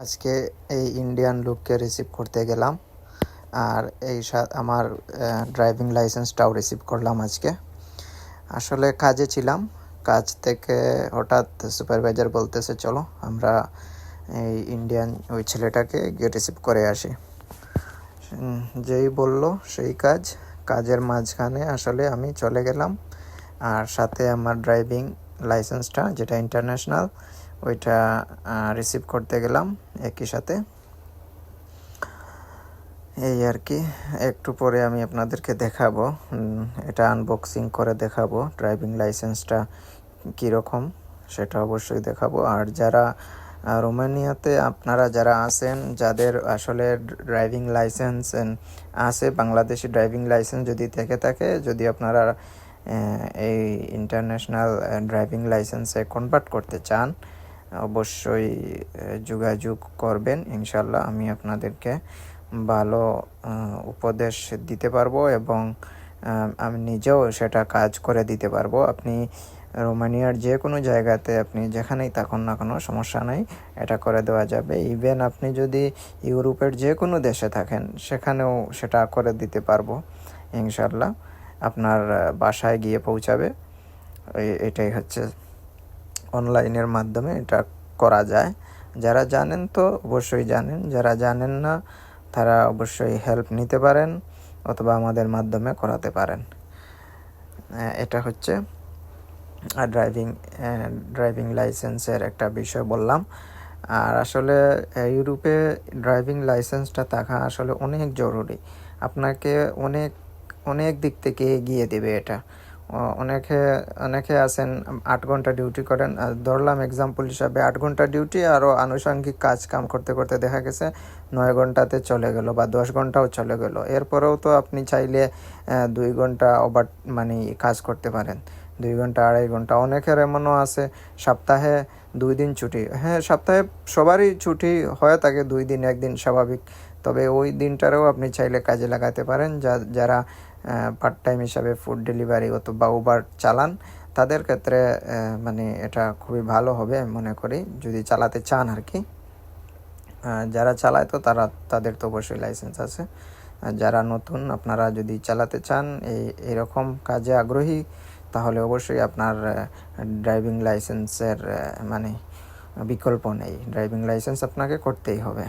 আজকে এই Indian লুককে receive করতে গেলাম। আর এই আমার ড্রাইভিং লাইসেন্সটাও রিসিভ করলাম আজকে। আসলে কাজে ছিলাম। কাজ থেকে হঠাৎ সুপারভাইজার বলতেছে, চলো, আমরা এই ইন্ডিয়ান ওই ছেলেটাকে গিয়ে রিসিভ করে আসি। যেই বলল, সেই কাজ। কাজের মাঝখানে আসলে আমি চলে গেলাম। আর সাথে আমার ড্রাইভিং লাইসেন্সটা যেটা ইন্টারন্যাশনাল ওইটা রিসিভ করতে গেলাম একই সাথে। এই আর কি, একটু পরে আমি আপনাদেরকে দেখাবো এটা আনবক্সিং করে দেখাবো ড্রাইভিং লাইসেন্সটা কীরকম সেটা অবশ্যই দেখাবো। আর যারা রোমানিয়াতে আপনারা যারা আছেন, যাদের আসলে ড্রাইভিং লাইসেন্স আছে, বাংলাদেশি ড্রাইভিং লাইসেন্স যদি থেকে থাকে, যদি আপনারা এই ইন্টারন্যাশনাল ড্রাইভিং লাইসেন্সে কনভার্ট করতে চান অবশ্যই যোগাযোগ করবেন। ইনশাল্লাহ আমি আপনাদেরকে ভালো উপদেশ দিতে পারব এবং আমি নিজেও সেটা কাজ করে দিতে পারব। আপনি রোমানিয়ার যে কোনো জায়গাতে আপনি যেখানেই থাকুন না কোনো, সমস্যা নেই, এটা করে দেওয়া যাবে। ইভেন আপনি যদি ইউরোপের যে কোনো দেশে থাকেন, সেখানেও সেটা করে দিতে পারব ইনশাল্লাহ আপনার বাসায় গিয়ে পৌঁছাবে। এটাই হচ্ছে অনলাইনের মাধ্যমে এটা করা যায়। যারা জানেন তো অবশ্যই জানেন। যারা জানেন না, তারা অবশ্যই হেল্প নিতে পারেন অথবা আমাদের মাধ্যমে করাতে পারেন। এটা হচ্ছে ড্রাইভিং ড্রাইভিং লাইসেন্সের একটা বিষয় বললাম। আর আসলে ইউরোপে ড্রাইভিং লাইসেন্সটা থাকা আসলে অনেক জরুরি। আপনাকে অনেক অনেক দিক থেকে এগিয়ে দেবে এটা। অনেকে অনেকে আছেন, আট ঘণ্টা ডিউটি করেন। ধরলাম এক্সাম্পল হিসাবে আট ঘণ্টা ডিউটি আরও আনুষঙ্গিক কাজ কাম করতে করতে দেখা গেছে নয় ঘন্টাতে চলে গেল বা দশ ঘন্টাও চলে গেল। এরপরেও তো আপনি চাইলে দুই ঘণ্টা ওভার মানে কাজ করতে পারেন। দুই ঘণ্টা, আড়াই ঘণ্টা। অনেকের এমনও আছে, সপ্তাহে দুই দিন ছুটি। হ্যাঁ সপ্তাহে সবারই ছুটি হয়ে থাকে, দুই দিন, একদিন স্বাভাবিক। তবে ওই দিনটারেও আপনি চাইলে কাজে লাগাতে পারেন। যা, যারা পার্ট টাইম হিসাবে ফুড ডেলিভারি অথবা উবার চালান, তাদের ক্ষেত্রে মানে এটা খুবই ভালো হবে মনে করি, যদি চালাতে চান আর কি যারা চালায় তো তারা, তাদের তো অবশ্যই লাইসেন্স আছে। যারা নতুন, আপনারা যদি চালাতে চান, এই, এরকম কাজে আগ্রহী, তাহলে অবশ্যই আপনার ড্রাইভিং লাইসেন্সের মানে বিকল্প নেই। ড্রাইভিং লাইসেন্স আপনাকে করতেই হবে।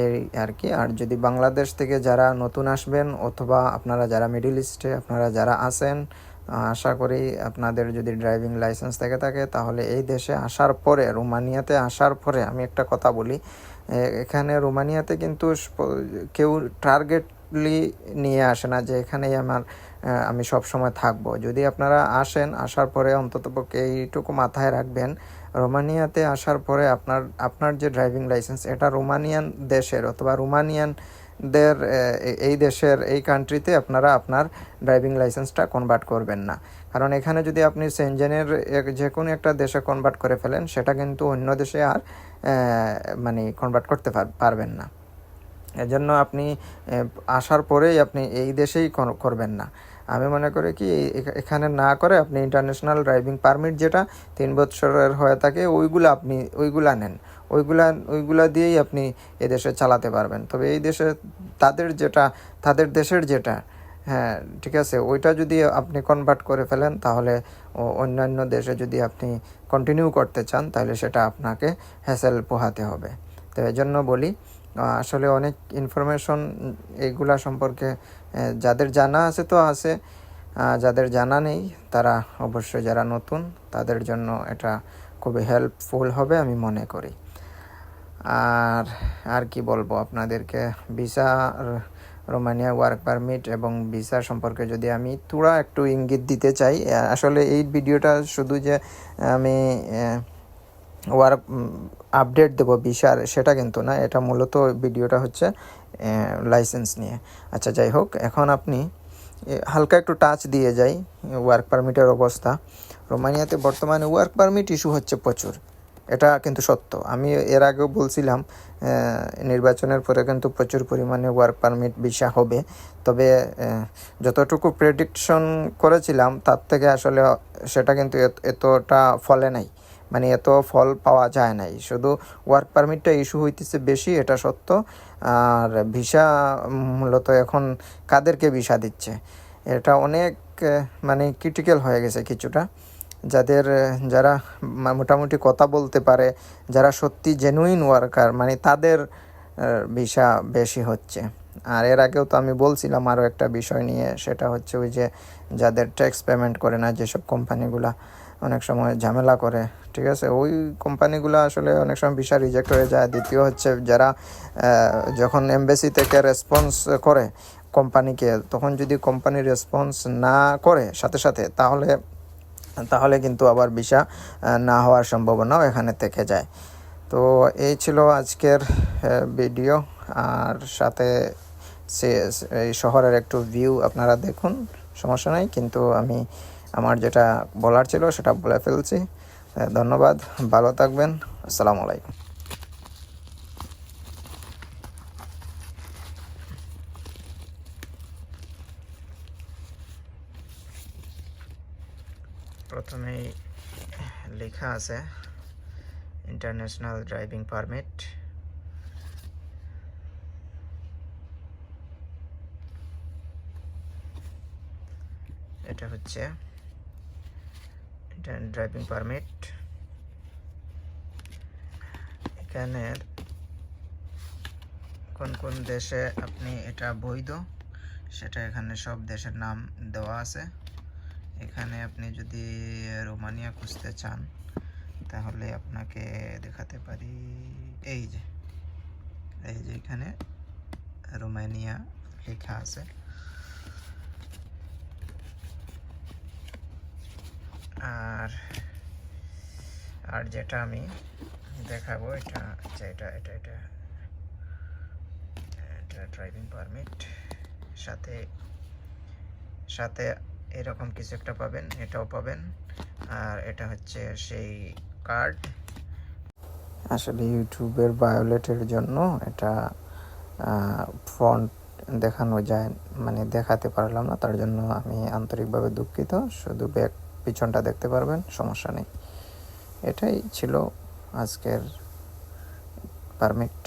এই আর কি। আর যদি বাংলাদেশ থেকে যারা নতুন আসবেন অথবা আপনারা যারা মিডিল ইস্টে আপনারা যারা আহ, আশা করি আপনাদের যদি ড্রাইভিং লাইসেন্স থেকে থাকে তাহলে এই দেশে আসার পরে রোমানিয়াতে আসার পরে আমি একটা কথা বলি এখানে রোমানিয়াতে কিন্তু কেউ টার্গেটলি নিয়ে আসে না যে এখানেই আমার আমি সব সময় থাকব। যদি আপনারা আসেন আসার পরে অন্ততপক্ষে এইটুকু মাথায় রাখবেন রোমানিয়াতে আসার পরে আপনার আপনার যে ড্রাইভিং লাইসেন্স, এটা রোমানিয়ান দেশের অথবা রোমানিয়ানদের এই দেশের, এই কান্ট্রিতে আপনারা আপনার ড্রাইভিং লাইসেন্সটা কনভার্ট করবেন না। কারণ এখানে যদি আপনি সেনজেনের যে কোনো একটা দেশে কনভার্ট করে ফেলেন, সেটা কিন্তু অন্য দেশে আর মানে কনভার্ট করতে পার- পারবেন না। এজন্য আপনি আসার পরেই আপনি এই দেশেই করবেন না। আমি মনে করি কি এখানে না করে আপনি ইন্টারন্যাশনাল ড্রাইভিং পারমিট যেটা তিন বছরের হয়ে থাকে, ওইগুলো আপনি, ওইগুলা নেন। ওইগুলা ওইগুলা দিয়েই আপনি এদেশে চালাতে পারবেন। তবে এই দেশে তাদের যেটা, তাদের দেশের যেটা হ্যাঁ ঠিক আছে, ওইটা যদি আপনি কনভার্ট করে ফেলেন, তাহলে অন্যান্য দেশে যদি আপনি কন্টিনিউ করতে চান, তাহলে সেটা আপনাকে হ্যাসেল পোহাতে হবে। তো এই জন্য বলি আসলে অনেক ইনফরমেশন এইগুলা সম্পর্কে যাদের জানা আছে তো আছে যাদের জানা নেই তারা অবশ্যই যারা নতুন তাদের জন্য এটা খুবই হেল্পফুল হবে আমি মনে করি। আর আর কি বলব আপনাদেরকে ভিসা রোমানিয়া ওয়ার্ক পারমিট এবং ভিসা সম্পর্কে যদি আমি তুড়া একটু ইঙ্গিত দিতে চাই আসলে এই ভিডিওটা শুধু যে আমি ওয়ার্ক আপডেট দেবো বিশার সেটা কিন্তু না, এটা মূলত ভিডিওটা হচ্ছে লাইসেন্স নিয়ে। আচ্ছা যাই হোক, এখন আপনি হালকা একটু টাচ দিয়ে যাই ওয়ার্ক পারমিটের অবস্থা। রোমানিয়াতে বর্তমানে ওয়ার্ক পারমিট ইস্যু হচ্ছে প্রচুর, এটা কিন্তু সত্য। আমি এর আগেও বলছিলাম নির্বাচনের পরে কিন্তু প্রচুর পরিমাণে ওয়ার্ক পারমিট ভিসা হবে। তবে যতটুকু প্রেডিকশন করেছিলাম, তার থেকে আসলে সেটা কিন্তু এত- এতটা ফলে নাই। মানে এত ফল পাওয়া যায় নাই। শুধু ওয়ার্ক পারমিটটা ইস্যু হইতেছে বেশি, এটা সত্য। আর ভিসা মূলত এখন কাদেরকে ভিসা দিচ্ছে? এটা অনেক মানে ক্রিটিক্যাল হয়ে গেছে কিছুটা। যাদের, যারা মোটামুটি কথা বলতে পারে, যারা সত্যি জেনুইন ওয়ার্কার মানে তাদের ভিসা বেশি হচ্ছে। আর এর আগেও তো আমি বলছিলাম আরও একটা বিষয় নিয়ে, সেটা হচ্ছে ওই যে যাদের ট্যাক্স পেমেন্ট করে না যেসব কোম্পানিগুলা অনেক সময় ঝামেলা করে, ঠিক আছে? ওই কোম্পানিগুলো আসলে অনেক সময় ভিসা রিজেক্ট হয়ে যায়। দ্বিতীয় হচ্ছে যারা যখন এমবেসি থেকে রেসপন্স করে কোম্পানিকে, তখন যদি কোম্পানি রেসপন্স না করে সাথে সাথে, তাহলে তাহলে কিন্তু আবার ভিসা না হওয়ার সম্ভাবনাও এখানে থেকে যায়। তো এই ছিল আজকের ভিডিও আর সাথে সে, এই শহরের একটু ভিউ আপনারা দেখুন, সমস্যা নাই, কিন্তু আমি আমার যেটা বলার ছিল সেটা বলে ফেলছি। ধন্যবাদ, ভালো থাকবেন, আসসালামু আলাইকুম। প্রথমেই লেখা আছে ইন্টারন্যাশনাল ড্রাইভিং পারমিট এটা হচ্ছে ড্রাইভিং পারমিট এখানের কোন কোন দেশে আপনি এটা বৈধ, সেটা এখানে সব দেশের নাম দেওয়া আছে। এখানে আপনি যদি রোমানিয়া খুঁজতে চান, তাহলে আপনাকে দেখাতে পারি। এই যে এই যে এখানে রোমানিয়া লেখা আছে। আর আর যেটা আমি দেখাবো, এটা আচ্ছা এটা এটা এটা এটা ড্রাইভিং পারমিট সাথে সাথে এরকম কিছু একটা পাবেন, এটাও পাবেন। আর এটা হচ্ছে সেই কার্ড আসলে ইউটিউবের বায়োলেটের জন্য এটা ফ্রন্ট দেখানো যায় মানে দেখাতে পারলাম না, তার জন্য আমি আন্তরিকভাবে দুঃখিত। শুধু ব্যাক পিছনটা দেখতে পারবেন সমস্যা নেই। এটাই ছিল আজকের পারমিট